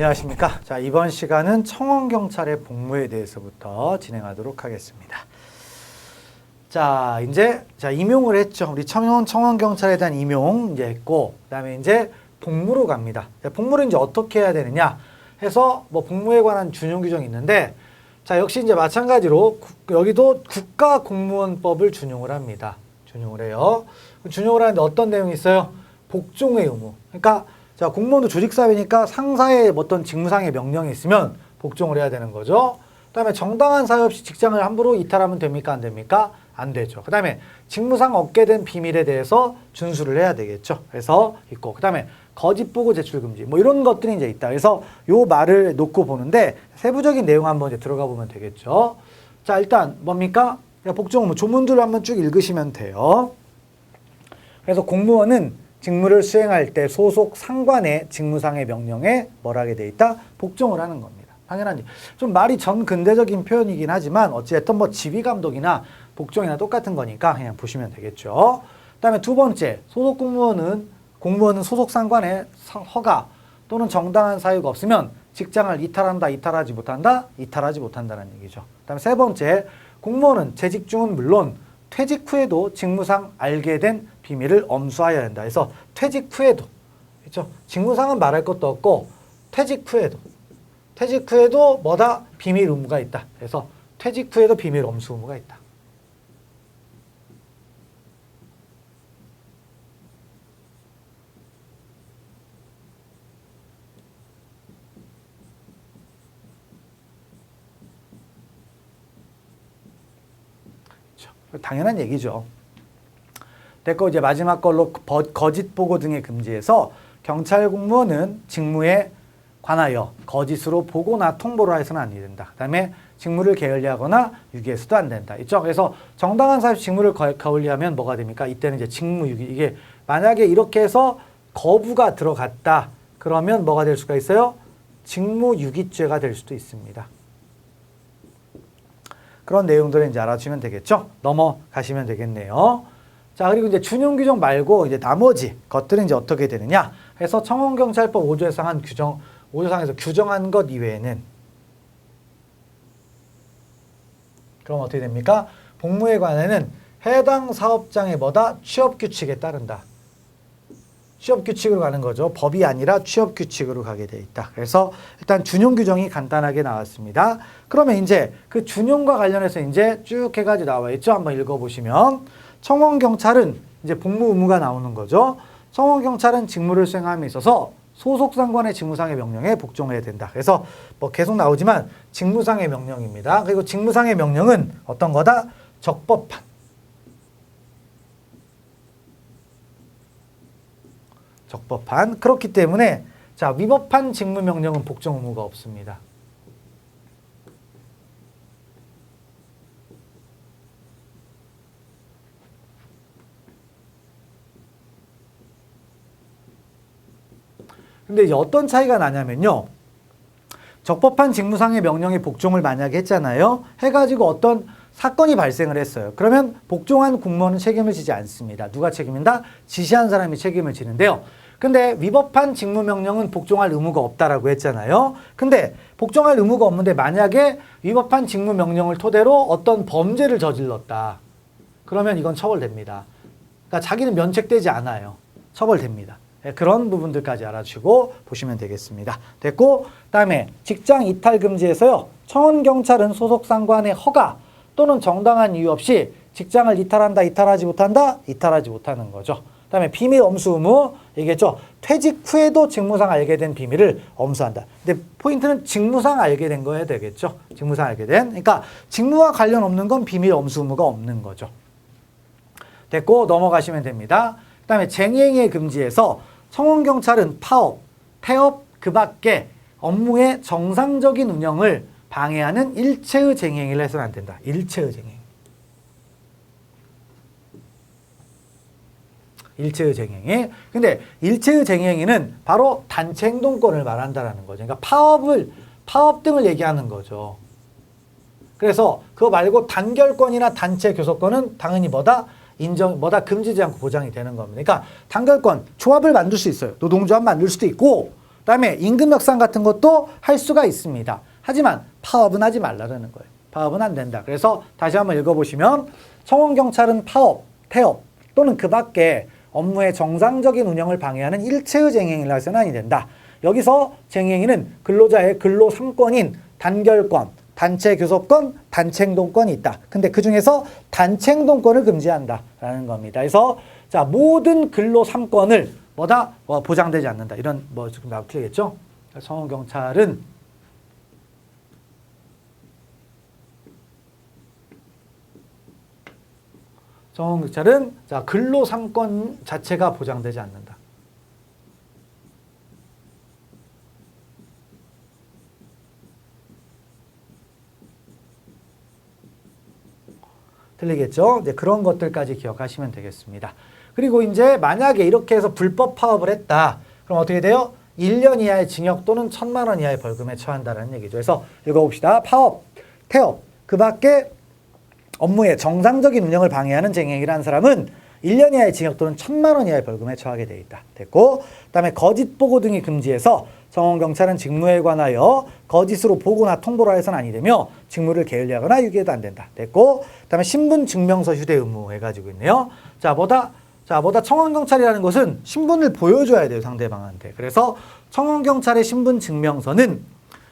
안녕하십니까. 자, 이번 시간은 청원경찰의 복무에 대해서부터 진행하도록 하겠습니다. 자, 이제, 자, 임용을 했죠. 우리 청원, 청원경찰에 대한 임용 이제 했고, 그 다음에 이제 복무로 갑니다. 자, 복무를 이제 어떻게 해야 되느냐 해서 뭐 복무에 관한 준용 규정이 있는데, 자, 역시 이제 마찬가지로 국- 여기도 국가공무원법을 준용을 합니다. 준용을 해요. 준용을 하는데 어떤 내용이 있어요? 복종의 의무. 그러니까 자 공무원도 조직사회니까 상사의 어떤 직무상의 명령이 있으면 복종을 해야 되는 거죠. 그 다음에 정당한 사유 없이 직장을 함부로 이탈하면 됩니까 안 됩니까? 안 되죠. 그 다음에 직무상 얻게 된 비밀에 대해서 준수를 해야 되겠죠. 그래서 있고 그 다음에 거짓 보고 제출 금지 뭐 이런 것들이 이제 있다. 그래서 요 말을 놓고 보는데 세부적인 내용 한번 이제 들어가 보면 되겠죠. 자 일단 뭡니까? 복종 뭐 조문들 한번 쭉 읽으시면 돼요. 그래서 공무원은 직무를 수행할 때 소속 상관의 직무상의 명령에 뭘 하게 돼 있다? 복종을 하는 겁니다. 당연하지. 좀 말이 전 근대적인 표현이긴 하지만 어찌됐든 뭐 지휘 감독이나 복종이나 똑같은 거니까 그냥 보시면 되겠죠. 그다음에 두 번째 소속 공무원은 공무원은 소속 상관의 서- 허가 또는 정당한 사유가 없으면 직장을 이탈한다, 이탈하지 못한다, 이탈하지 못한다는 얘기죠. 그다음에 세 번째 공무원은 재직 중은 물론 퇴직 후에도 직무상 알게 된 비밀을 엄수하여야 한다. 그래서 퇴직 후에도 그렇죠. 직무상은 말할 것도 없고 퇴직 후에도 퇴직 후에도 뭐다 비밀 의무가 있다. 그래서 퇴직 후에도 비밀 엄수 의무가 있다. 당연한 얘기죠. 됐고 이제 마지막 걸로 거- 거짓 보고 등의 금지에서 경찰 공무원은 직무에 관하여 거짓으로 보고나 통보를 해서는 안 된다. 그다음에 직무를 게을리하거나 유기해서도 안 된다. 있죠. 그래서 정당한 사유 직무를 거- 게을리하면 뭐가 됩니까? 이때는 이제 직무 유기 이게 만약에 이렇게 해서 거부가 들어갔다. 그러면 뭐가 될 수가 있어요? 직무 유기죄가 될 수도 있습니다. 그런 내용들을 이제 알아주면 되겠죠. 넘어가시면 되겠네요. 자, 그리고 이제 준용 규정 말고 이제 나머지 것들은 이제 어떻게 되느냐 해서 청원경찰법 5조에서 한 규정, 5조상에서 규정한 것 이외에는 그럼 어떻게 됩니까? 복무에 관해는 해당 사업장의 뭐다? 취업 규칙에 따른다. 취업 규칙으로 가는 거죠. 법이 아니라 취업 규칙으로 가게 돼 있다. 그래서 일단 준용 규정이 간단하게 나왔습니다. 그러면 이제 그 준용과 관련해서 이제 쭉 해가지고 나와 있죠. 한번 읽어보시면 청원 경찰은 이제 복무 의무가 나오는 거죠. 청원 경찰은 직무를 수행함에 있어서 소속 상관의 직무상의 명령에 복종해야 된다. 그래서 뭐 계속 나오지만 직무상의 명령입니다. 그리고 직무상의 명령은 어떤 거다? 적법한. 적법한 그렇기 때문에 자 위법한 직무 명령은 복종 의무가 없습니다. 근데 어떤 차이가 나냐면요. 적법한 직무상의 명령에 복종을 만약에 했잖아요. 해가지고 어떤 사건이 발생을 했어요. 그러면 복종한 공무원은 책임을 지지 않습니다. 누가 책임인다? 지시한 사람이 책임을 지는데요. 근데 위법한 직무명령은 복종할 의무가 없다라고 했잖아요. 근데 복종할 의무가 없는데 만약에 위법한 직무명령을 토대로 어떤 범죄를 저질렀다. 그러면 이건 처벌됩니다. 그러니까 자기는 면책되지 않아요. 처벌됩니다. 예, 그런 부분들까지 알아주고 보시면 되겠습니다. 됐고, 다음에 직장 이탈 금지에서요. 청원 경찰은 소속 상관의 허가 또는 정당한 이유 없이 직장을 이탈한다, 이탈하지 못한다, 이탈하지 못하는 거죠. 그다음에 비밀 엄수 의무 얘기했죠. 퇴직 후에도 직무상 알게 된 비밀을 엄수한다. 근데 포인트는 직무상 알게 된 거야 되겠죠. 직무상 알게 된. 그러니까 직무와 관련 없는 건 비밀 엄수 의무가 없는 거죠. 됐고 넘어가시면 됩니다. 그다음에 쟁행의 금지에서 청원 경찰은 파업, 태업 그 밖에 업무의 정상적인 운영을 방해하는 일체의 쟁행을 해서는 안 된다. 일체의 쟁행. 일체의 쟁행이. 근데 일체의 쟁행위는 바로 단체 행동권을 말한다라는 거죠. 그러니까 파업을 파업 등을 얘기하는 거죠. 그래서 그거 말고 단결권이나 단체 교섭권은 당연히 뭐다 인정 뭐다 금지지 않고 보장이 되는 겁니다. 그러니까 단결권 조합을 만들 수 있어요. 노동조합 만들 수도 있고 그다음에 임금 협상 같은 것도 할 수가 있습니다. 하지만 파업은 하지 말라는 거예요. 파업은 안 된다. 그래서 다시 한번 읽어보시면 청원 경찰은 파업, 태업 또는 그 밖에 업무의 정상적인 운영을 방해하는 일체의 쟁행위를 해서는 아니 된다. 여기서 쟁행위는 근로자의 근로 3권인 단결권, 단체 교섭권, 단체 행동권이 있다. 근데 그 중에서 단체 행동권을 금지한다라는 겁니다. 그래서 자 모든 근로 3권을 뭐다 뭐 보장되지 않는다. 이런 뭐 지금 나오 틀리겠죠? 청원 경찰은 청원 경찰은 자 근로 3권 자체가 보장되지 않는다. 틀리겠죠? 이제 그런 것들까지 기억하시면 되겠습니다. 그리고 이제 만약에 이렇게 해서 불법 파업을 했다. 그럼 어떻게 돼요? 1년 이하의 징역 또는 1천만 원 이하의 벌금에 처한다는 얘기죠. 그래서 읽어봅시다. 파업, 태업, 그 밖에 업무의 정상적인 운영을 방해하는 쟁행이라는 사람은 1년 이하의 징역 또는 1천만 원 이하의 벌금에 처하게 돼 있다. 됐고, 그다음에 거짓 보고 등이 금지해서 정원경찰은 직무에 관하여 거짓으로 보고나 통보를 해서는 아니 되며 직무를 게을리하거나 유기해도 안 된다. 됐고, 그다음에 신분 증명서 휴대 의무 해가지고 있네요. 자, 뭐다? 자, 뭐다 청원경찰이라는 것은 신분을 보여줘야 돼요, 상대방한테. 그래서 청원경찰의 신분 증명서는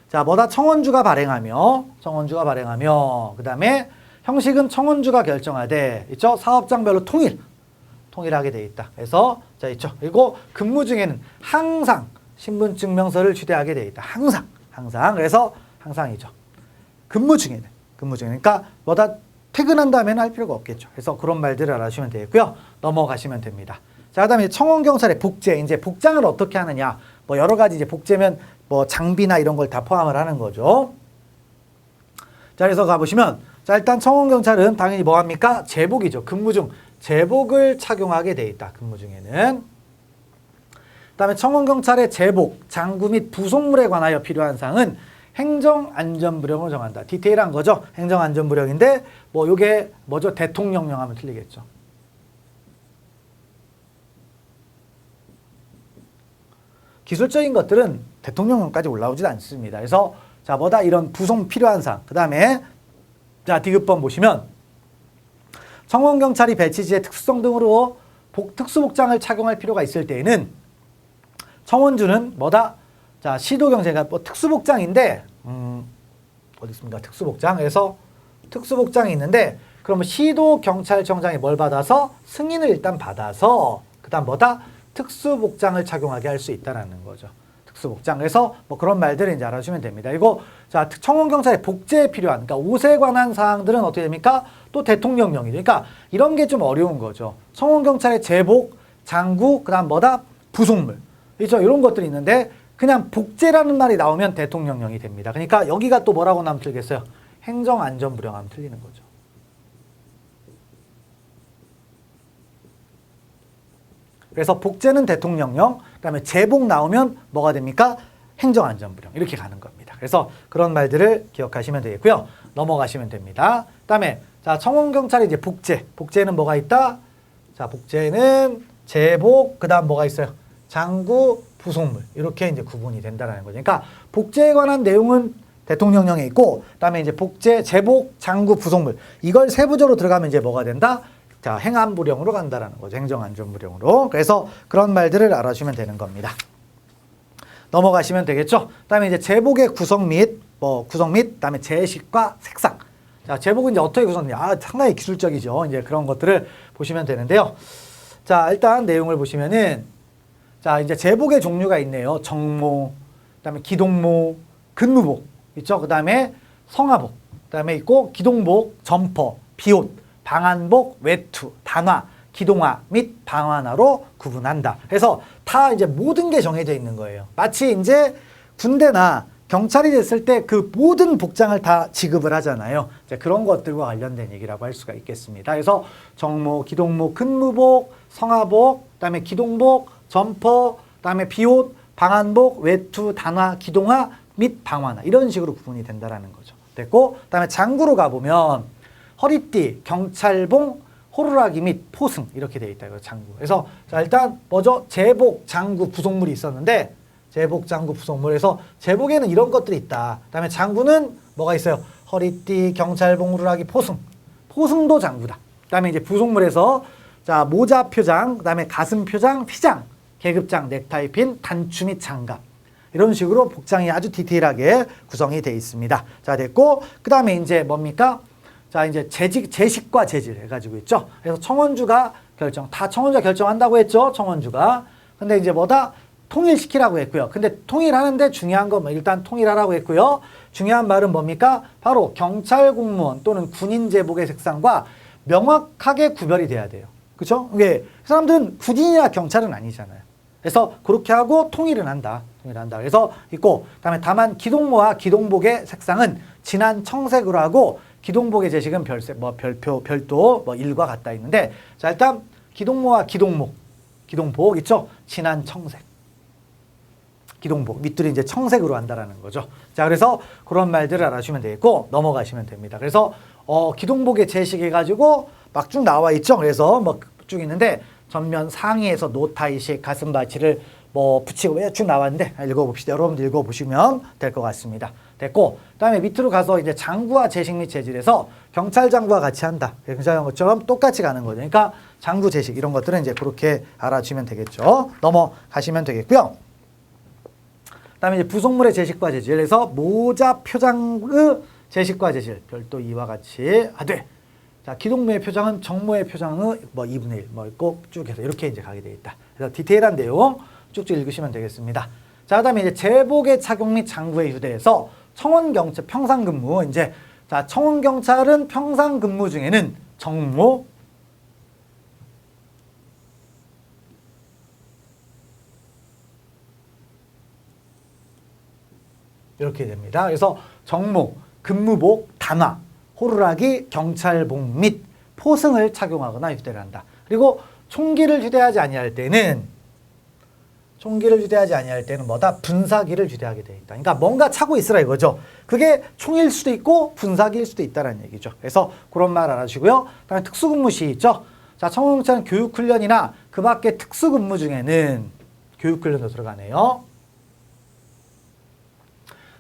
자, 뭐다 청원주가 발행하며, 청원주가 발행하며, 그 다음에 형식은 청원주가 결정하되, 있죠? 사업장별로 통일, 통일하게 돼 있다. 그래서, 자, 있죠? 그리고 근무 중에는 항상 신분증명서를 휴대하게 돼 있다. 항상, 항상. 그래서 항상이죠. 근무 중에는, 근무 중에. 그러니까 뭐다 퇴근한 다음에는 할 필요가 없겠죠. 그래서 그런 말들을 알아주시면 되겠고요. 넘어가시면 됩니다. 자, 그다음에 청원 경찰의 복제, 이제 복장을 어떻게 하느냐. 뭐 여러 가지 이제 복제면 뭐 장비나 이런 걸 다 포함을 하는 거죠. 자, 그래서 가보시면 자, 일단 청원경찰은 당연히 뭐 합니까? 제복이죠. 근무 중 제복을 착용하게 돼 있다. 근무 중에는. 그 다음에 청원경찰의 제복, 장구 및 부속물에 관하여 필요한 사항은 행정안전부령을 정한다. 디테일한 거죠. 행정안전부령인데 뭐 요게 뭐죠? 대통령령 하면 틀리겠죠. 기술적인 것들은 대통령령까지 올라오지 않습니다. 그래서 자 뭐다 이런 부속 필요한 사항. 그 다음에 자 디귿번 보시면 청원 경찰이 배치지의 특수성 등으로 복, 특수복장을 착용할 필요가 있을 때에는 청원주는 뭐다? 자 시도 경찰가 뭐 특수복장인데 음, 어디 있습니까? 특수복장. 그래서 특수복장이 있는데 그러면 시도 경찰청장이 뭘 받아서 승인을 일단 받아서 그 다음 뭐다? 특수복장을 착용하게 할 수 있다라는 거죠. 특수복장. 그래서 뭐 그런 말들을 이제 알아주면 됩니다. 이거 자 청원 경찰의 복제에 필요한 그러니까 옷에 관한 사항들은 어떻게 됩니까? 또 대통령령이죠. 그러니까 이런 게 좀 어려운 거죠. 청원 경찰의 제복, 장구, 그다음 뭐다? 부속물. 그렇죠? 이런 것들이 있는데 그냥 복제라는 말이 나오면 대통령령이 됩니다. 그러니까 여기가 또 뭐라고 나면 틀겠어요? 행정안전부령 하면 틀리는 거죠. 그래서 복제는 대통령령, 그다음에 제복 나오면 뭐가 됩니까? 행정안전부령 이렇게 가는 겁니다. 그래서 그런 말들을 기억하시면 되겠고요. 넘어가시면 됩니다. 그다음에 자 청원경찰이 이제 복제, 복제는 뭐가 있다? 자 복제는 제복, 그다음 뭐가 있어요? 장구, 부속물 이렇게 이제 구분이 된다라는 거죠. 그러니까 복제에 관한 내용은 대통령령에 있고, 그다음에 이제 복제, 제복, 장구, 부속물 이걸 세부적으로 들어가면 이제 뭐가 된다? 자, 행안부령으로 간다라는 거죠. 행정안전부령으로. 그래서 그런 말들을 알아주면 되는 겁니다. 넘어가시면 되겠죠. 그다음에 이제 제복의 구성 및 뭐 구성 및 그다음에 제식과 색상. 자, 제복은 이제 어떻게 구성되냐? 아, 상당히 기술적이죠. 이제 그런 것들을 보시면 되는데요. 자, 일단 내용을 보시면은 자, 이제 제복의 종류가 있네요. 정모, 그다음에 기동모, 근무복 있죠. 그다음에 성화복, 그다음에 있고 기동복, 점퍼, 비옷, 방한복, 외투, 단화, 기동화 및 방한화로 구분한다. 그래서 다 이제 모든 게 정해져 있는 거예요. 마치 이제 군대나 경찰이 됐을 때 그 모든 복장을 다 지급을 하잖아요. 이제 그런 것들과 관련된 얘기라고 할 수가 있겠습니다. 그래서 정모, 기동모, 근무복, 성화복, 그다음에 기동복, 점퍼, 그다음에 비옷, 방한복, 외투, 단화, 기동화 및 방화나 이런 식으로 구분이 된다라는 거죠. 됐고, 그다음에 장구로 가보면 허리띠, 경찰봉, 호루라기 및 포승 이렇게 돼 있다 이거 장구. 그래서 자 일단 뭐죠? 제복, 장구, 부속물이 있었는데 제복, 장구, 부속물에서 제복에는 이런 것들이 있다. 그다음에 장구는 뭐가 있어요? 허리띠, 경찰 봉우라기, 포승. 포승도 장구다. 그다음에 이제 부속물에서 자 모자 표장, 그다음에 가슴 표장, 휘장, 계급장, 넥타이 핀, 단추 및 장갑. 이런 식으로 복장이 아주 디테일하게 구성이 되어 있습니다. 자 됐고 그 다음에 이제 뭡니까? 자 이제 재직 재식과 재질 해가지고 있죠. 그래서 청원주가 결정 다 청원주가 결정한다고 했죠. 청원주가 근데 이제 뭐다 통일시키라고 했고요. 근데 통일하는데 중요한 건 뭐 일단 통일하라고 했고요. 중요한 말은 뭡니까? 바로 경찰 공무원 또는 군인 제복의 색상과 명확하게 구별이 돼야 돼요. 그렇죠? 이게 사람들은 군인이나 경찰은 아니잖아요. 그래서 그렇게 하고 통일은 한다. 통일한다. 그래서 있고 그다음에 다만 기동모와 기동복의 색상은 진한 청색으로 하고 기동복의 제식은 별색 뭐 별표 별도 뭐 일과 같다 있는데 자 일단 기동모와 기동목 기동복 있죠? 진한 청색. 기동복 밑줄이 이제 청색으로 한다라는 거죠. 자 그래서 그런 말들을 알아주시면 되겠고 넘어가시면 됩니다. 그래서 어 기동복의 제식해 가지고 막 쭉 나와 있죠. 그래서 뭐 쭉 있는데 전면 상의에서 노타이식 가슴 바치를 뭐 붙이고 쭉 나왔는데 읽어봅시다. 여러분들 읽어보시면 될 것 같습니다. 됐고 그다음에 밑으로 가서 이제 장구와 제식 및 재질에서 경찰 장구와 같이 한다. 경찰 것처럼 똑같이 가는 거죠. 그러니까 장구 제식 이런 것들은 이제 그렇게 알아주시면 되겠죠. 넘어가시면 되겠고요. 그다음에 이제 부속물의 제식과 재질에서 모자 표장의 제식과 재질 별도 이와 같이 하되 자 기동모의 표장은 정모의 표장의 뭐 2분의 1뭐 있고 쭉 해서 이렇게 이제 가게 돼 있다. 그래서 디테일한 내용 쭉쭉 읽으시면 되겠습니다. 자 그다음에 이제 제복의 착용 및 장구의 휴대에서 청원 경찰 평상 근무 이제 자 청원 경찰은 평상 근무 중에는 정모 이렇게 됩니다. 그래서 정모, 근무복, 단화, 호루라기, 경찰복 및 포승을 착용하거나 휴대를 한다. 그리고 총기를 휴대하지 아니할 때는 총기를 휴대하지 아니할 때는 뭐다 분사기를 휴대하게 돼 있다. 그러니까 뭔가 차고 있으라 이거죠. 그게 총일 수도 있고 분사기일 수도 있다라는 얘기죠. 그래서 그런 말 알아주시고요. 그다음에 특수근무 시 있죠. 자, 청원경찰은 교육훈련이나 그 밖에 특수근무 중에는 교육훈련도 들어가네요.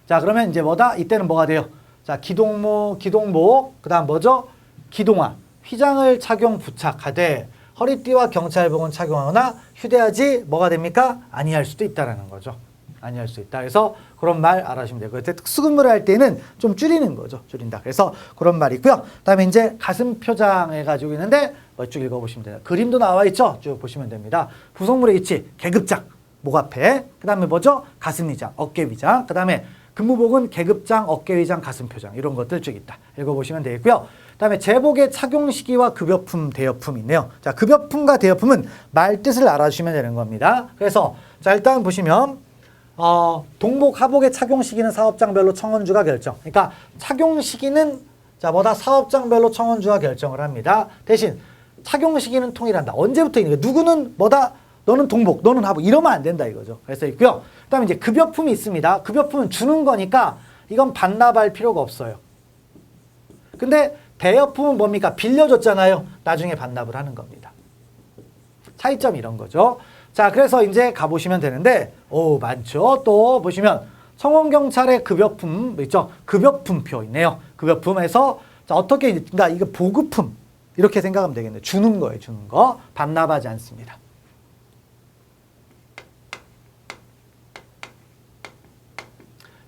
자 그러면 이제 뭐다? 이때는 뭐가 돼요? 자 기동모, 기동복, 그 다음 뭐죠? 기동화, 휘장을 착용 부착하되 허리띠와 경찰복은 착용하거나 휴대하지 뭐가 됩니까? 아니할 수도 있다라는 거죠. 아니할 수 있다. 그래서 그런 말 알아주시면 되고요. 특수근무를 할 때는 좀 줄이는 거죠. 줄인다. 그래서 그런 말이 있고요. 그다음에 이제 가슴 표장 해 가지고 있는데 뭐쭉 읽어보시면 돼요. 그림도 나와 있죠. 쭉 보시면 됩니다. 부속물의 위치, 계급장, 목 앞에. 그다음에 뭐죠? 가슴 위장, 어깨 위장. 그다음에 근무복은 계급장, 어깨 위장, 가슴 표장 이런 것들 쭉 있다. 읽어보시면 되겠고요. 그다음에 제복의 착용 시기와 급여품, 대여품 있네요. 자, 급여품과 대여품은 말 뜻을 알아주시면 되는 겁니다. 그래서 자 일단 보시면 어, 동복, 하복의 착용 시기는 사업장별로 청원주가 결정. 그러니까 착용 시기는 자 뭐다 사업장별로 청원주가 결정을 합니다. 대신 착용 시기는 통일한다. 언제부터 있는 거 누구는 뭐다 너는 동복, 너는 하복 이러면 안 된다 이거죠. 그래서 있고요. 그다음에 이제 급여품이 있습니다. 급여품은 주는 거니까 이건 반납할 필요가 없어요. 근데 대여품은 뭡니까? 빌려줬잖아요. 나중에 반납을 하는 겁니다. 차이점 이런 거죠. 자, 그래서 이제 가보시면 되는데, 오, 많죠. 또 보시면 성원경찰의 급여품 있죠. 급여품표 있네요. 급여품에서 자, 어떻게, 그러니까 이거 보급품 이렇게 생각하면 되겠네요. 주는 거예요, 주는 거. 반납하지 않습니다.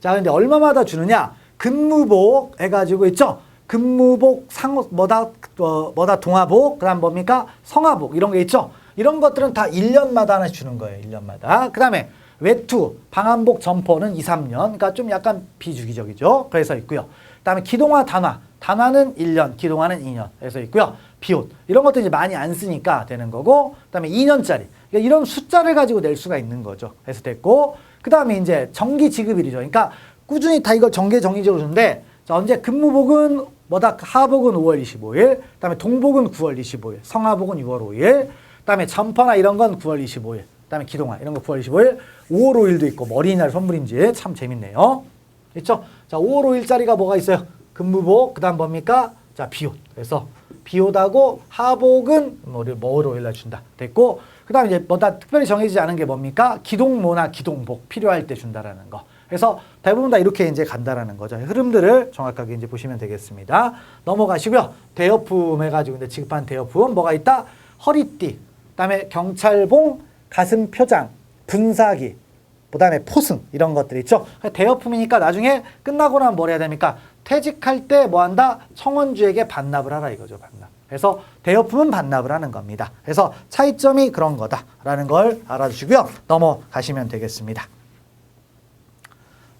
자, 근데 얼마마다 주느냐? 근무복 해가지고 있죠? 근무복, 상, 뭐다, 어, 뭐다, 동화복, 그 다음 뭡니까? 성화복, 이런 게 있죠? 이런 것들은 다 1년마다 하나씩 주는 거예요, 1년마다. 그 다음에 외투, 방한복, 점퍼는 2, 3년. 그러니까 좀 약간 비주기적이죠. 그래서 있고요. 그 다음에 기동화, 단화. 단화는 1년, 기동화는 2년. 그래서 있고요. 비옷. 이런 것도 이제 많이 안 쓰니까 되는 거고. 그 다음에 2년짜리. 그러니까 이런 숫자를 가지고 낼 수가 있는 거죠. 그래서 됐고. 그 다음에 이제 정기 지급일이죠. 그러니까 꾸준히 다 이걸 정기 정기적으로 주는데 자, 언제 근무복은 뭐다 하복은 5월 25일, 그다음에 동복은 9월 25일, 성하복은 6월 5일, 그다음에 점퍼나 이런 건 9월 25일, 그다음에 기동화 이런 거 9월 25일, 5월 5일도 있고 뭐 어린이날 선물인지 참 재밌네요. 그렇죠? 자, 5월 5일짜리가 뭐가 있어요? 근무복, 그다음 뭡니까? 자, 비옷. 그래서 비 오다고 하복은 뭐를 뭐로 일러준다. 됐고 그다음에 이제 뭐다 특별히 정해지지 않은 게 뭡니까? 기동모나 기동복 필요할 때 준다라는 거. 그래서 대부분 다 이렇게 이제 간다라는 거죠. 흐름들을 정확하게 이제 보시면 되겠습니다. 넘어가시고요. 대여품 해가지고 이제 지급한 대여품 뭐가 있다? 허리띠, 그다음에 경찰봉, 가슴 표장, 분사기, 그다음에 포승 이런 것들 있죠. 대여품이니까 나중에 끝나고 나면 뭘 해야 됩니까? 퇴직할 때 뭐 한다? 청원주에게 반납을 하라 이거죠. 반납. 그래서 대여품은 반납을 하는 겁니다. 그래서 차이점이 그런 거다라는 걸 알아주시고요. 넘어가시면 되겠습니다.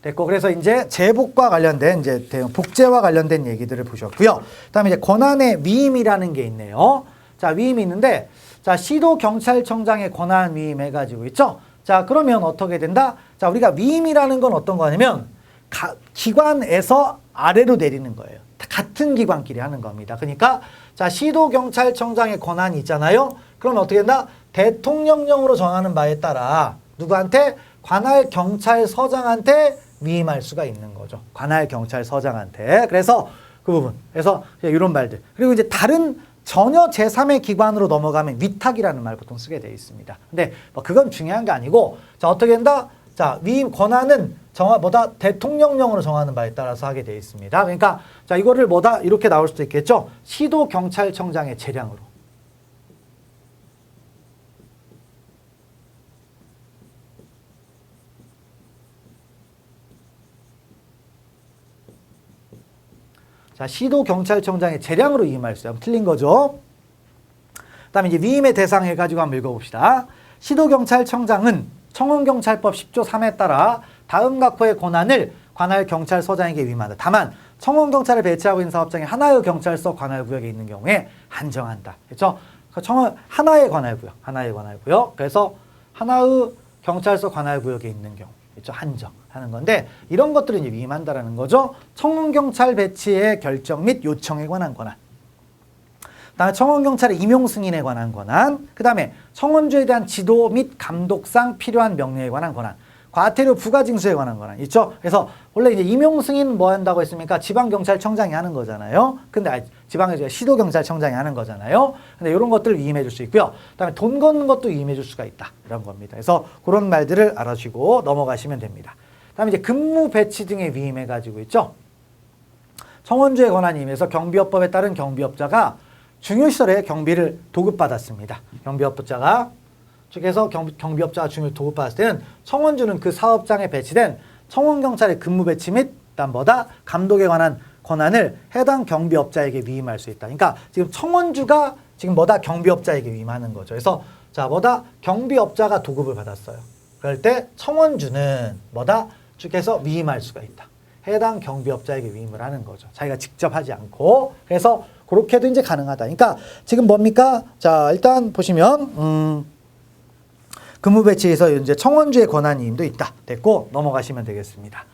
됐고 그래서 이제 제복과 관련된 이제 대응 복제와 관련된 얘기들을 보셨고요. 그다음에 이제 권한의 위임이라는 게 있네요. 자 위임이 있는데 자 시도 경찰청장의 권한 위임 해가지고 있죠. 자 그러면 어떻게 된다? 자 우리가 위임이라는 건 어떤 거냐면 가, 기관에서 아래로 내리는 거예요. 다 같은 기관끼리 하는 겁니다. 그러니까 자 시도 경찰청장의 권한이 있잖아요. 그러면 어떻게 된다? 대통령령으로 정하는 바에 따라 누구한테 관할 경찰서장한테 위임할 수가 있는 거죠. 관할 경찰서장한테. 그래서 그 부분. 그래서 이런 말들. 그리고 이제 다른 전혀 제3의 기관으로 넘어가면 위탁이라는 말 보통 쓰게 되어 있습니다. 근데 뭐 그건 중요한 게 아니고 자 어떻게 된다? 자 위임 권한은 정하 뭐다 대통령령으로 정하는 바에 따라서 하게 되어 있습니다. 그러니까 자 이거를 뭐다 이렇게 나올 수도 있겠죠. 시도 경찰청장의 재량으로. 자, 시도 경찰청장의 재량으로 위임할 수 있어요. 틀린 거죠. 그다음에 이제 위임의 대상 해가지고 한번 읽어봅시다. 시도 경찰청장은 청원경찰법 10조 3에 따라 다음 각호의 권한을 관할 경찰서장에게 위임한다. 다만 청원경찰을 배치하고 있는 사업장이 하나의 경찰서 관할 구역에 있는 경우에 한정한다. 그렇죠? 청원 하나의 관할 구역, 하나의 관할 구역. 그래서 하나의 경찰서 관할 구역에 있는 경우. 그렇죠? 한정 하는 건데 이런 것들을 이제 위임한다라는 거죠. 청원경찰 배치의 결정 및 요청에 관한 권한. 그다음에 청원경찰의 임용 승인에 관한 권한. 그 다음에 청원주에 대한 지도 및 감독상 필요한 명령에 관한 권한. 과태료 부과 징수에 관한 권한 있죠. 그래서 원래 이제 임용 승인 뭐 한다고 했습니까? 지방 경찰청장이 하는 거잖아요. 근데 지방에 시도 경찰청장이 하는 거잖아요. 근데 이런 것들을 위임해 줄 수 있고요. 그다음에 돈 걷는 것도 위임해 줄 수가 있다. 이런 겁니다. 그래서 그런 말들을 알아주시고 넘어가시면 됩니다. 그다음에 이제 근무 배치 등에 위임해 가지고 있죠. 청원주의 권한이 임해서 경비업법에 따른 경비업자가 중요시설에 경비를 도급받았습니다. 경비업자가 측에서 경, 경비업자가 중요 도급받았을 때는 청원주는 그 사업장에 배치된 청원경찰의 근무 배치 및 뭐다 감독에 관한 권한을 해당 경비업자에게 위임할 수 있다. 그러니까 지금 청원주가 지금 뭐다 경비업자에게 위임하는 거죠. 그래서 자 뭐다 경비업자가 도급을 받았어요. 그럴 때 청원주는 뭐다 측에서 위임할 수가 있다. 해당 경비업자에게 위임을 하는 거죠. 자기가 직접 하지 않고 그래서 그렇게도 이제 가능하다. 그러니까 지금 뭡니까? 자 일단 보시면 음. 근무 배치에서 이제 청원주의 권한 위임도 있다. 됐고 넘어가시면 되겠습니다.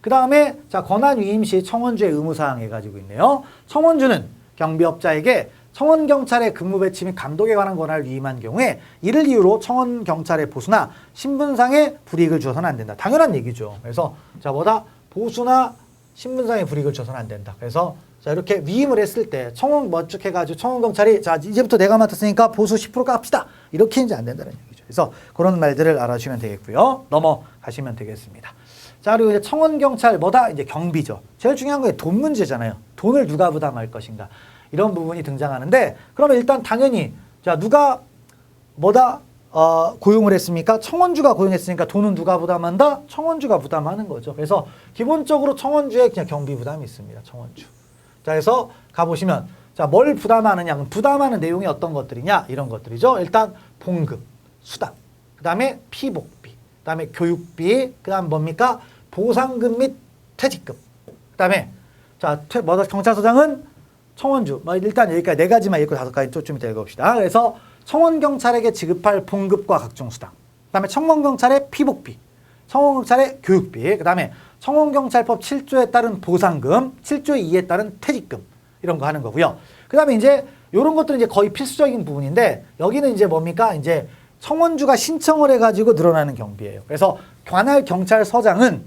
그 다음에 자 권한 위임 시 청원주의 의무사항 해가지고 있네요. 청원주는 경비업자에게 청원 경찰의 근무 배치 및 감독에 관한 권한을 위임한 경우에 이를 이유로 청원 경찰의 보수나 신분상의 불이익을 주어서는 안 된다. 당연한 얘기죠. 그래서 자 뭐다 보수나 신분상의 불이익을 줘서는 안 된다. 그래서 자 이렇게 위임을 했을 때 청원 멋쭉 해가지고 청원 경찰이 자 이제부터 내가 맡았으니까 보수 10% 값시다. 이렇게 이제 안 된다는 얘기죠. 그래서 그런 말들을 알아주시면 되겠고요. 넘어가시면 되겠습니다. 자 그리고 이제 청원 경찰 뭐다 이제 경비죠. 제일 중요한 게돈 문제잖아요. 돈을 누가 부담할 것인가 이런 부분이 등장하는데 그러면 일단 당연히 자 누가 뭐다 어, 고용을 했습니까? 청원주가 고용했으니까 돈은 누가 부담한다? 청원주가 부담하는 거죠. 그래서 기본적으로 청원주에 그냥 경비 부담이 있습니다. 청원주. 자, 그래서 가보시면, 자, 뭘 부담하느냐? 부담하는 내용이 어떤 것들이냐? 이런 것들이죠. 일단, 봉급, 수당, 그 다음에 피복비, 그 다음에 교육비, 그 다음 뭡니까? 보상금 및 퇴직금. 그 다음에, 자, 퇴, 뭐, 경찰서장은 청원주. 뭐, 일단 여기까지 네 가지만 읽고 다섯 가지 좀 이따 읽어봅시다. 그래서, 청원 경찰에게 지급할 봉급과 각종 수당, 그 다음에 청원 경찰의 피복비, 청원 경찰의 교육비, 그 다음에 청원 경찰법 7조에 따른 보상금, 7조 2에 따른 퇴직금 이런 거 하는 거고요. 그 다음에 이제 이런 것들은 이제 거의 필수적인 부분인데 여기는 이제 뭡니까? 이제 청원주가 신청을 해가지고 늘어나는 경비예요. 그래서 관할 경찰서장은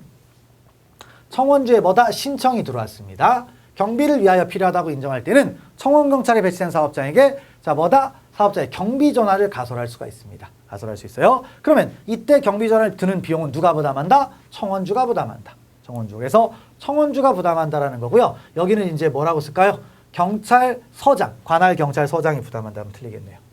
청원주에 뭐다 신청이 들어왔습니다. 경비를 위하여 필요하다고 인정할 때는 청원경찰에 배치된 사업장에게 자 뭐다? 사업자의 경비 전화를 가설할 수가 있습니다. 가설할 수 있어요. 그러면 이때 경비 전화를 드는 비용은 누가 부담한다? 청원주가 부담한다. 청원주. 그래서 청원주가 부담한다라는 거고요. 여기는 이제 뭐라고 쓸까요? 경찰서장, 관할 경찰서장이 부담한다면 틀리겠네요.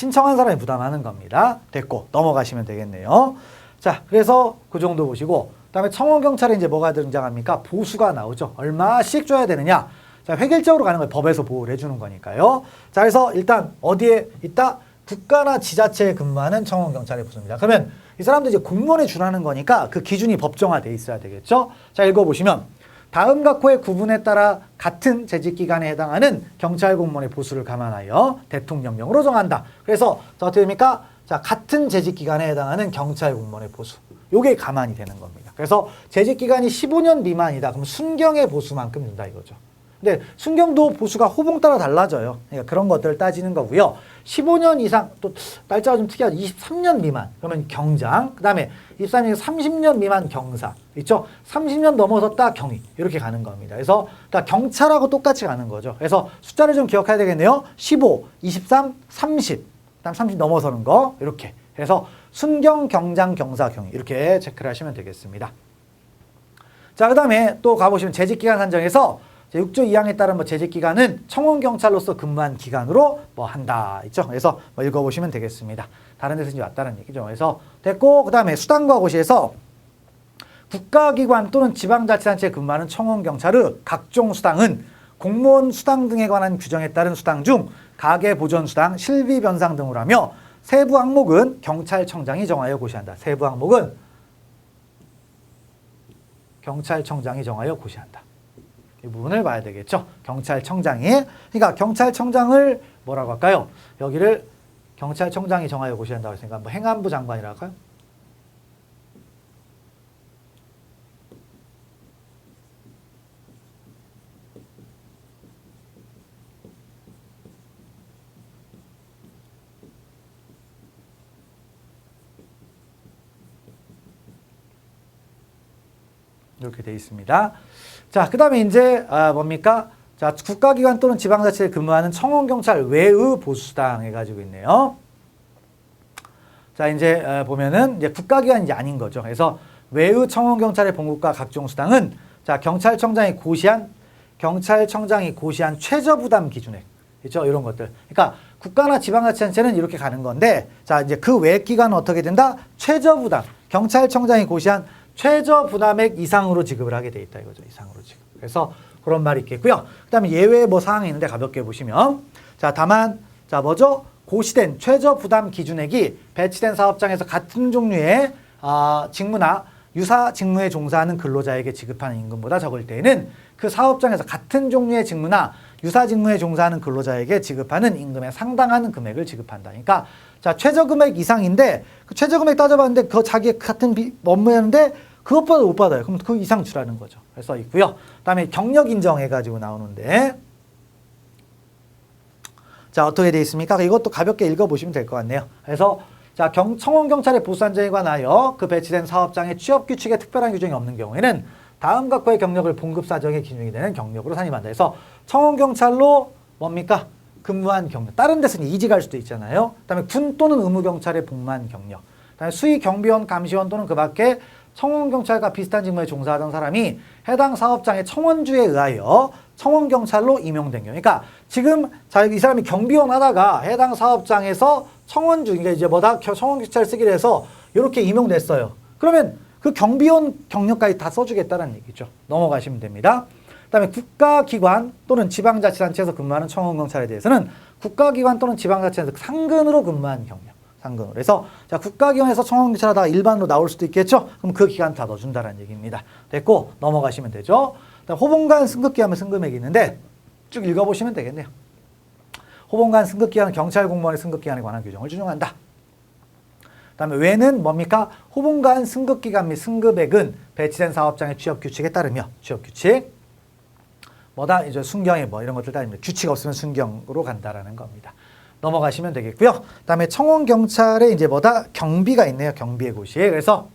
신청한 사람이 부담하는 겁니다. 됐고 넘어가시면 되겠네요. 자, 그래서 그 정도 보시고 그다음에 청원 경찰에 이제 뭐가 등장합니까? 보수가 나오죠. 얼마씩 줘야 되느냐? 자, 획일적으로 가는 걸 법에서 보호를 해주는 거니까요. 자, 그래서 일단 어디에 있다? 국가나 지자체에 근무하는 청원 경찰의 부수입니다. 그러면 이 사람들 이제 공무원에 준하는 거니까 그 기준이 법정화돼 있어야 되겠죠. 자, 읽어보시면 다음 각호의 구분에 따라 같은 재직 기간에 해당하는 경찰 공무원의 보수를 감안하여 대통령령으로 정한다. 그래서 자, 어떻게 됩니까? 자, 같은 재직 기간에 해당하는 경찰 공무원의 보수. 요게 가만히 되는 겁니다. 그래서 재직 기간이 15년 미만이다. 그럼 순경의 보수만큼 준다 이거죠. 근데 순경도 보수가 호봉 따라 달라져요. 그러니까 그런 것들을 따지는 거고요. 15년 이상 또 날짜가 좀 특이하죠. 23년 미만 그러면 경장. 그다음에 23년 30년 미만 경사. 있죠? 30년 넘어섰다 경위. 이렇게 가는 겁니다. 그래서 그러니까 경찰하고 똑같이 가는 거죠. 그래서 숫자를 좀 기억해야 되겠네요. 15, 23, 30. 그다음 30 넘어서는 거 이렇게. 그래서 순경, 경장, 경사, 경위 이렇게 체크를 하시면 되겠습니다. 자, 그 다음에 또 가보시면 재직기간 산정에서 6조 2항에 따른 뭐 재직 기간은 청원 경찰로서 근무한 기간으로 뭐 한다. 있죠? 그래서 뭐 읽어보시면 되겠습니다. 다른 데서 이제 왔다는 얘기죠. 그래서 됐고, 그 다음에 수당과 고시에서 국가기관 또는 지방자치단체에 근무하는 청원 경찰의 각종 수당은 공무원 수당 등에 관한 규정에 따른 수당 중 가계 보전 수당, 실비 변상 등으로 하며 세부 항목은 경찰청장이 정하여 고시한다. 세부 항목은 경찰청장이 정하여 고시한다. 이 부분을 봐야 되겠죠. 경찰청장이 그러니까 경찰청장을 뭐라고 할까요? 여기를 경찰청장이 정하여 고시한다고 했으니까 뭐 행안부 장관이라고 할까요? 이렇게 돼 있습니다. 자, 그 다음에 이제, 아, 뭡니까? 자, 국가기관 또는 지방자치에 근무하는 청원경찰 외의 보수당 해가지고 있네요. 자, 이제, 어, 보면은, 이제 국가기관이 아닌 거죠. 그래서 외의 청원경찰의 본국과 각종 수당은 자, 경찰청장이 고시한, 경찰청장이 고시한 최저부담 기준액. 있죠? 이런 것들. 그러니까 국가나 지방자치단체는 이렇게 가는 건데, 자, 이제 그외 기관은 어떻게 된다? 최저부담. 경찰청장이 고시한 최저 부담액 이상으로 지급을 하게 돼 있다 이거죠. 이상으로 지급. 그래서 그런 말이 있겠고요. 그다음에 예외 뭐 사항이 있는데 가볍게 보시면 자 다만 자 뭐죠? 고시된 최저 부담 기준액이 배치된 사업장에서 같은 종류의 아, 직무나 유사 직무에 종사하는 근로자에게 지급하는 임금보다 적을 때에는 그 사업장에서 같은 종류의 직무나 유사 직무에 종사하는 근로자에게 지급하는 임금에 상당한 금액을 지급한다. 그러니까 자 최저 금액 이상인데 그 최저 금액 따져봤는데 그 자기 같은 비, 업무였는데 그것보다 못 받아요. 그럼 그 이상 주라는 거죠. 그래서 있고요. 그다음에 경력 인정해가지고 나오는데 자 어떻게 되어 있습니까? 이것도 가볍게 읽어보시면 될 것 같네요. 그래서 자 경, 청원 경찰의 보수한정에 관하여 그 배치된 사업장의 취업 규칙에 특별한 규정이 없는 경우에는 다음 각호의 경력을 봉급 사정의 기준이 되는 경력으로 산입한다. 그래서 청원 경찰로 뭡니까? 근무한 경력. 다른 데서는 이직할 수도 있잖아요. 그다음에 군 또는 의무 경찰의 복무한 경력. 그다음에 수의 경비원, 감시원 또는 그 밖에 청원 경찰과 비슷한 직무에 종사하던 사람이 해당 사업장의 청원주에 의하여 청원 경찰로 임용된 경우. 그러니까 지금 자, 이 사람이 경비원 하다가 해당 사업장에서 청원주, 그러니까 이제 뭐다 청원 경찰 쓰기로 해서 이렇게 임용됐어요. 그러면 그 경비원 경력까지 다 써주겠다는 얘기죠. 넘어가시면 됩니다. 그다음에 국가기관 또는 지방자치단체에서 근무하는 청원경찰에 대해서는 국가기관 또는 지방자치단체 상근으로 근무한 경력. 상근으로. 그래서 자 국가기관에서 청원경찰 하다가 일반으로 나올 수도 있겠죠. 그럼 그 기간 다 넣어준다는 얘기입니다. 됐고 넘어가시면 되죠. 호봉간 승급기 하면 승금액이 있는데 쭉 읽어보시면 되겠네요. 호봉간 승급기간은 경찰 공무원의 승급기간에 관한 규정을 준용한다. 그다음에 외는 뭡니까? 호봉간 승급기간 및 승급액은 배치된 사업장의 취업 규칙에 따르며 취업 규칙 뭐다 이제 순경에 뭐 이런 것들 따집니다. 규칙 없으면 순경으로 간다라는 겁니다. 넘어가시면 되겠고요. 그다음에 청원 경찰에 이제 뭐다 경비가 있네요. 경비의 고시에 그래서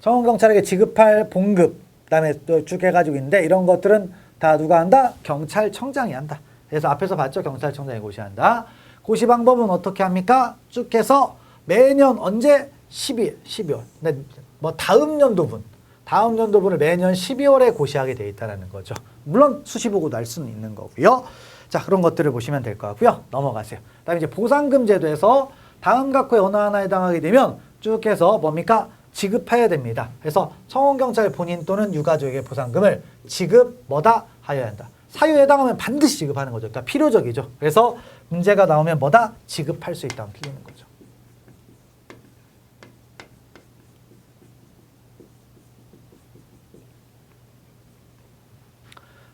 청원 경찰에게 지급할 봉급 그다음에 또 쭉 해가지고 있는데 이런 것들은 다 누가 한다? 경찰청장이 한다. 그래서 앞에서 봤죠? 경찰청장이 고시한다. 고시 방법은 어떻게 합니까? 쭉 해서 매년 언제? 12, 12월. 근데 뭐 다음 연도분, 다음 연도분을 매년 12월에 고시하게 돼 있다는 거죠. 물론 수시 보고 날 수는 있는 거고요. 자, 그런 것들을 보시면 될 것 같고요. 넘어가세요. 그다음에 이제 보상금 제도에서 다음 각호의 어느 하나에 해당하게 되면 쭉 해서 뭡니까? 지급해야 됩니다. 그래서 청원경찰 본인 또는 유가족에게 보상금을 지급 뭐다 하여야 한다. 사유에 해당하면 반드시 지급하는 거죠. 그러니까 필요적이죠. 그래서 문제가 나오면 뭐다 지급할 수 있다면 틀리는 거죠.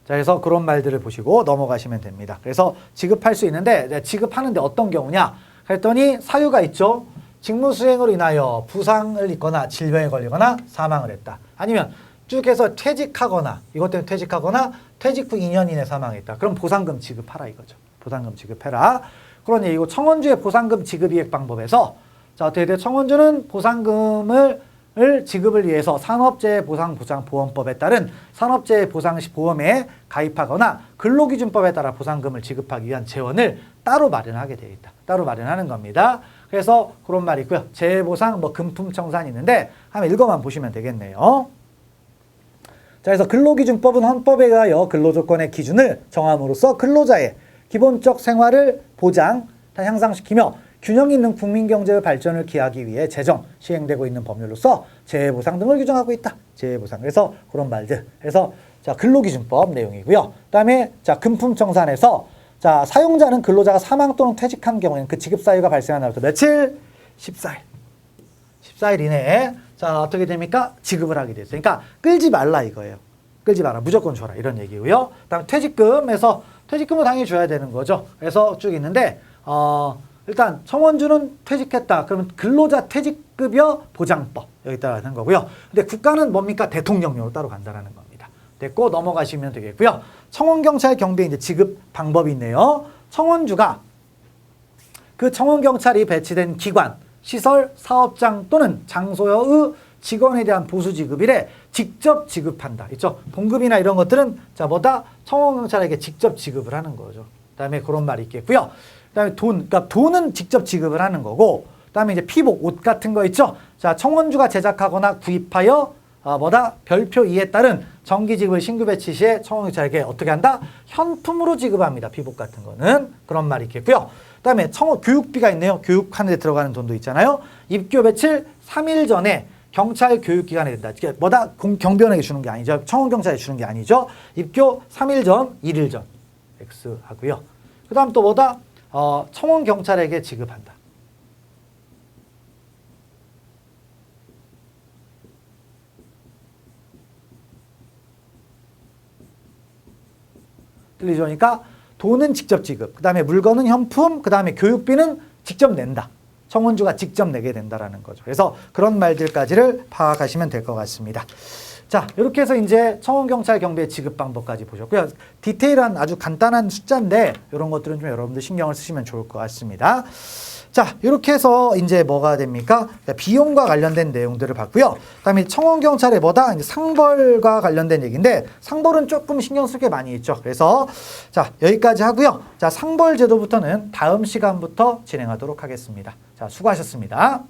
자, 그래서 그런 말들을 보시고 넘어가시면 됩니다. 그래서 지급할 수 있는데 지급하는데 어떤 경우냐? 그랬더니 사유가 있죠. 직무 수행으로 인하여 부상을 입거나 질병에 걸리거나 사망을 했다. 아니면 쭉 해서 퇴직하거나 이것 때문에 퇴직하거나 퇴직 후 2년 이내 사망했다. 그럼 보상금 지급하라 이거죠. 보상금 지급해라. 그런 얘기고 청원주의 보상금 지급 이행 방법에서 자 어떻게 돼? 청원주는 보상금을 을 지급을 위해서 산업재해 보상 보장 보험법에 따른 산업재해 보상보험에 가입하거나 근로기준법에 따라 보상금을 지급하기 위한 재원을 따로 마련하게 되어 있다. 따로 마련하는 겁니다. 그래서 그런 말이 있고요. 재해보상 뭐 금품청산이 있는데 한번 읽어만 보시면 되겠네요. 자, 그래서 근로기준법은 헌법에 의하여 근로조건의 기준을 정함으로써 근로자의 기본적 생활을 보장, 향상시키며 균형 있는 국민 경제의 발전을 기하기 위해 제정, 시행되고 있는 법률로서 재해 보상 등을 규정하고 있다. 재해 보상. 그래서 그런 말들. 그래서 자, 근로기준법 내용이고요. 그다음에 자, 금품 청산에서 자, 사용자는 근로자가 사망 또는 퇴직한 경우에는 그 지급 사유가 발생한 날부터 며칠? 14일. 14일 이내에 자, 어떻게 됩니까? 지급을 하게 됐어요. 그러니까 끌지 말라 이거예요. 끌지 마라. 무조건 줘라. 이런 얘기고요. 그다음 퇴직금에서 퇴직금을 당연히 줘야 되는 거죠. 그래서 쭉 있는데 어 일단 청원주는 퇴직했다. 그러면 근로자 퇴직급여 보장법 여기 따라가는 거고요. 근데 국가는 뭡니까? 대통령령으로 따로 간다라는 겁니다. 됐고 넘어가시면 되겠고요. 청원경찰 경비 이제 지급 방법이 있네요. 청원주가 그 청원경찰이 배치된 기관, 시설, 사업장 또는 장소의 직원에 대한 보수 지급일에 직접 지급한다. 있죠? 봉급이나 이런 것들은 자 뭐다 청원경찰에게 직접 지급을 하는 거죠. 그다음에 그런 말이 있겠고요. 그다음에 돈, 그러니까 돈은 직접 지급을 하는 거고, 그다음에 이제 피복, 옷 같은 거 있죠. 자, 청원주가 제작하거나 구입하여 아, 뭐다 별표 2에 따른 정기 지급을 신규 배치 시에 청원주에게 어떻게 한다? 현품으로 지급합니다. 피복 같은 거는 그런 말이 있겠고요. 그다음에 청원 교육비가 있네요. 교육하는 데 들어가는 돈도 있잖아요. 입교 며칠 3일 전에 경찰 교육기관에 된다. 이게 뭐다 공- 경비원에게 주는 게 아니죠. 청원 경찰에 주는 게 아니죠. 입교 3일 전, 1일 전 X 하고요. 그다음 또 뭐다 어, 청원 경찰에게 지급한다. 들리죠? 그러니까 돈은 직접 지급, 그 다음에 물건은 현품, 그 다음에 교육비는 직접 낸다. 청원주가 직접 내게 된다라는 거죠. 그래서 그런 말들까지를 파악하시면 될 것 같습니다. 자, 이렇게 해서 이제 청원경찰 경비의 지급 방법까지 보셨고요. 디테일한 아주 간단한 숫자인데 이런 것들은 좀 여러분들 신경을 쓰시면 좋을 것 같습니다. 자, 이렇게 해서 이제 뭐가 됩니까? 비용과 관련된 내용들을 봤고요. 그다음에 청원 경찰의 뭐다? 이제 상벌과 관련된 얘기인데 상벌은 조금 신경 쓸 게 많이 있죠. 그래서 자, 여기까지 하고요. 자, 상벌 제도부터는 다음 시간부터 진행하도록 하겠습니다. 자, 수고하셨습니다.